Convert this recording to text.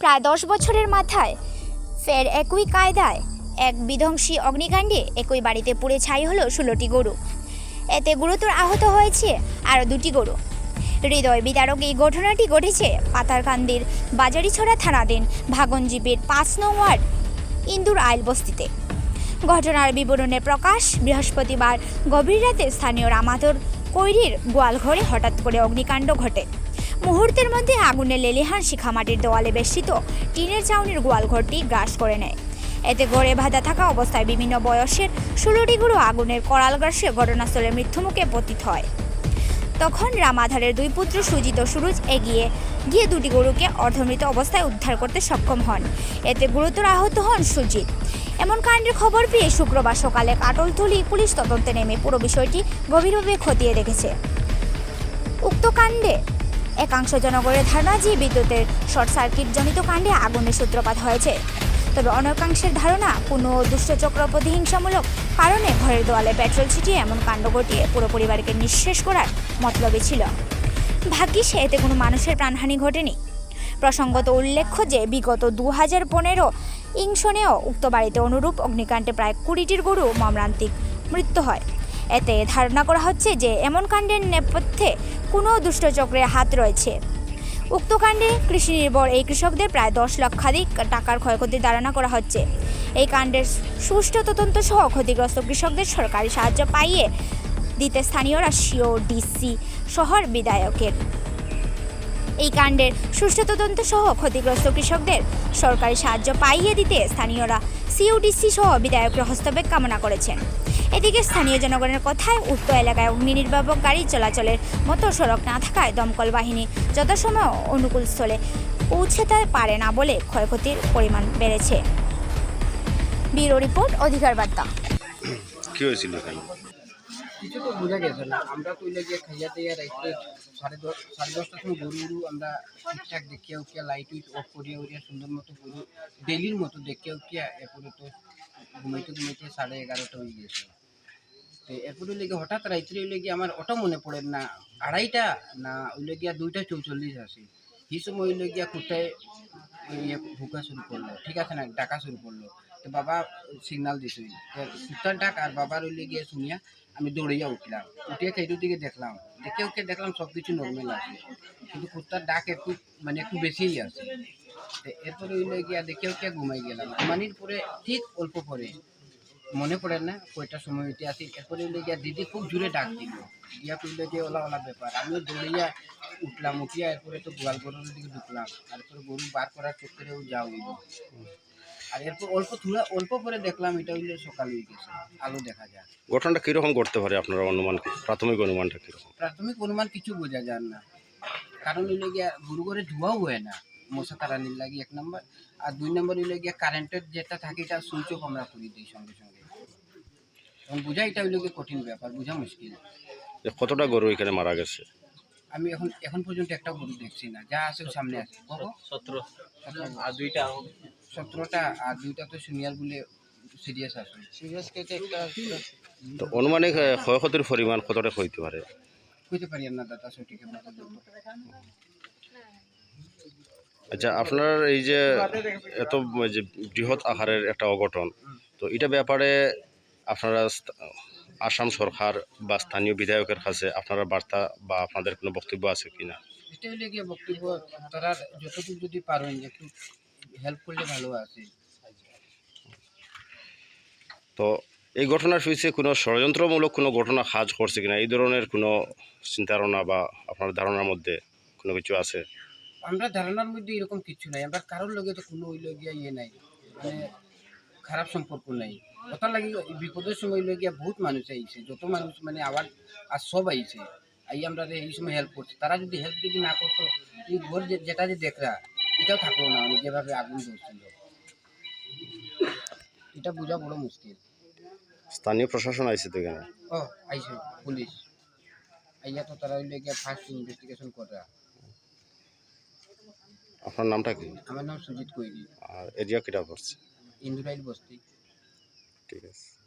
প্রায় দশ বছরের মাথায়। ফের একই কায়দায় এক বিধ্বংসী অগ্নিকাণ্ডে একই বাড়িতে পুড়ে ছাই হলো ষোলোটি গরু। এতে গুরুতর আহত হয়েছে আরও দুটি গরু। হৃদয় বিদারক এই ঘটনাটি ঘটেছে পাতারকান্দির বাজারিছড়া থানাধীন ভাগনজীবীর পাঁচ নং ওয়ার্ড, ইন্দুর আইল বস্তিতে। ঘটনার বিবরণে প্রকাশ, বৃহস্পতিবার গভীর রাতে স্থানীয় রামাধর কৈরির গোয়ালঘরে হঠাৎ করে অগ্নিকাণ্ড ঘটে। মুহূর্তের মধ্যে আগুনে লেলিহান শিখামাটির দেওয়ালে বেষ্টিত টিনের চাউনির গোয়ালঘরটি গ্রাস করে নেয়। এতে গড়ে বাঁধা থাকা অবস্থায় বিভিন্ন বয়সের ষোলোটি গুরু আগুনের করাল গ্রাসে ঘটনাস্থলে মৃত্যুমুখে পতিত হয়। তখন রামাধারের দুই পুত্র সুজিত সুরজ এগিয়ে গিয়ে দুটি গরুকে অর্ধমৃত অবস্থায় উদ্ধার করতে সক্ষম হন। এতে গুরুতর আহত হন সুজিত। এমন কাণ্ডের খবর পেয়ে শুক্রবার সকালে কাটলতলি পুলিশ তদন্তে নেমে পুরো বিষয়টি গভীরভাবে খতিয়ে দেখেছে। উক্ত কাণ্ডে একাংশ জনগণের ধারণা যে বিদ্যুতের শর্ট সার্কিটজনিত কাণ্ডে আগুনের সূত্রপাত হয়েছে। তবে অনেকাংশের ধারণা কোনো দুষ্টচক্র প্রতিহিংসামূলক কারণে ঘরের দেওয়ালে পেট্রোল ছিটিয়ে এমন কাণ্ড ঘটিয়ে পুরো পরিবারকে নিঃশেষ করার মতলবে ছিল। ভাগ্যিস এতে কোনো মানুষের প্রাণহানি ঘটেনি। প্রসঙ্গত উল্লেখ্য যে বিগত দু হাজার পনেরো ইংশনেও উক্ত বাড়িতে অনুরূপ অগ্নিকাণ্ডে প্রায় কুড়িটির গরু মর্মান্তিক মৃত্যু হয়। এতে ধারণা করা হচ্ছে যে এমন কাণ্ডের নেপথ্যে কোনো দুষ্টচক্রের হাত রয়েছে। উক্ত কাণ্ডে কৃষি নির্ভর এই কৃষকদের প্রায় দশ লক্ষাধিক টাকার ক্ষয়ক্ষতির ধারণা করা হচ্ছে। এই কাণ্ডের সুষ্ঠু তদন্ত সহ ক্ষতিগ্রস্ত কৃষকদের সরকারি সাহায্য পাইয়ে দিতে স্থানীয়রা সিও, ডিসি, শহর বিধায়কের। এই কাণ্ডের সুষ্ঠু তদন্ত সহ ক্ষতিগ্রস্ত কৃষকদের সরকারি সাহায্য পাইয়ে দিতে স্থানীয়রা সিইউডিসি সহ বিধায়কের হস্তক্ষেপ কামনা করেছেন। এদিকে স্থানীয় জনগণের কথায় উক্ত এলাকায় অগ্নি নির্বাপক গাড়ি চলাচলের মতো সড়ক না থাকায় দমকল বাহিনী যথাসময় অনুকূল স্থলে পৌঁছতে পারে না বলে ক্ষয়ক্ষতির পরিমাণ বেড়েছে। ব্যুরো রিপোর্ট অধিকার বার্তা। কি হয়েছিল কিছু তো বোঝা গেছে না। আমরা কইলে গিয়ে খাইয়া দিয়ে রাইতে সাড়ে দশ সাড়ে দশটার সময় গরু গরু আমরা ঠিকঠাক দেখিয়া উঠিয়া লাইট উইট অফ করিয়া উঠিয়া সুন্দর মতো গরু ডেলির মতো দেখিয়া উঠিয়া এরপরে তো ঘুমাইতে ঘুমাইতে সাড়ে এগারোটা হয়ে গেছে এরপরে লেগে হঠাৎ রাইতে লেগে আমার ওটা মনে পড়ে না, আড়াইটা না ওইলে গিয়া দুইটা চৌচল্লিশ আসে। এই সময় ওইলে গিয়া কোথায় ইয়ে ভুকা শুরু করল, ঠিক আছে না, ডাকা শুরু করল। তো বাবা সিগনাল দিছে। কুত্তার ডাক আর বাবার ওইলে গিয়ে শুনিয়া আমি দৌড়িয়া উঠলাম। উঠিয়ে চাইটুর দিকে দেখলাম, দেখে ওকে দেখলাম সব কিছু নর্মাল আছে। কিন্তু কুত্তার ডাক একটু মানে একটু বেশিই আছে। এরপরে ওইলে গিয়া দেখে ওকে ঘুমাই গেলাম। ঘুমানির পরে ঠিক অল্প পরে মনে পড়ে না কয়টা সময় হইতে আসি এরপরে ওইলে গিয়া দিদি খুব জোরে ডাক দিল। ইয়া করলে যে ওলা ওলা ব্যাপার। আমিও দৌড়িয়া উঠলাম উঠিয়া এরপরে তো গোয়াল গরুর দিকে ঢুকলাম। তারপরে গরু বার করার চক্করেও যাও হইল। আর এরপর অল্প থোড়া অল্প পরে দেখলাম এটা হইলে সকাল হয়ে গেছে। আলো দেখা যায়। ঘটনাটা কীরকম করতে পারে? আপনার অনুমান প্রাথমিক অনুমানটা কীরকম? প্রাথমিক অনুমান কিছু বোঝা যায় না। কারণ হইলে গিয়া গরু ঘরে ধোয়াও হয় না। মশা তাড়ানির লাগি এক নম্বর। আর দুই নম্বর হইলে গিয়া কারেন্টের যেটা থাকে এটা সুইচ অফ আমরা করি দিই সঙ্গে সঙ্গে। এবং বোঝা এটা হইলে কঠিন ব্যাপার বোঝা মুশকিল। যে কতটা গরু এখানে মারা গেছে? আমি এখন এখন পর্যন্ত একটা গরু দেখছি না। যা আছে ও সামনে আছে। সতেরো। আর দুইটা সতেরোটা আর দুইটা তো সিনিয়র বলে সিরিয়াস আছে। সিরিয়াস কেটে একটা তো অনুমানিক ক্ষয়ক্ষতির পরিমাণ কতটা হইতে পারে? কইতে পারি না দাদা সঠিক আচ্ছা আপনার এই যে এত যে বৃহৎ আকারের একটা অঘটন তো এটা ব্যাপারে আপনারা আসাম সরকার বা স্থানীয় বিধায়কের কাছে আপনারা বার্তা বা আপনাদের কোনো বক্তব্য আছে কিনা এটা হলে গিয়ে বক্তব্য তারা যতটুকু যদি পারেন একটু হেল্প করলে ভালো আছে। তো এই ঘটনার পিছিয়ে কোনো ষড়যন্ত্রমূলক কোনো ঘটনা কাজ করছে কিনা এই ধরনের কোনো চিন্তাধারণা বা আপনার ধারণার মধ্যে কোনো কিছু আছে? আমরা ধারণার মধ্যে এরকম কিছু নাই। আমরা কারোর লগে তো কোনো ইয়ে নাই। মানে খারাপ সম্পর্ক নাই। কথা লাগে বিপদের সময় লগিয়া বহুত মানুষ আইছে যত মানুষ মানে আবার আর সব আইছে। আই আমরা এই সময় হেল্প করছে। তারা যদি হেল্প যদি না করতো এই ঘর যেটা যে দেখরা এটাও থাকল না আমি যেভাবে আগুন ধরছিল। এটা বোঝা বড় মুশকিল। স্থানীয় প্রশাসন আইছে তো এখানে? ও আইছে পুলিশ। আইয়া তো তারা হইলে গিয়া ফার্স্ট ইনভেস্টিগেশন করা আপনার নামটা কি? আমার নাম সুজিত কৈরি। আর এরিয়া কিটা পড়ছে? ইন্দুরাইল বস্তি। ঠিক আছে।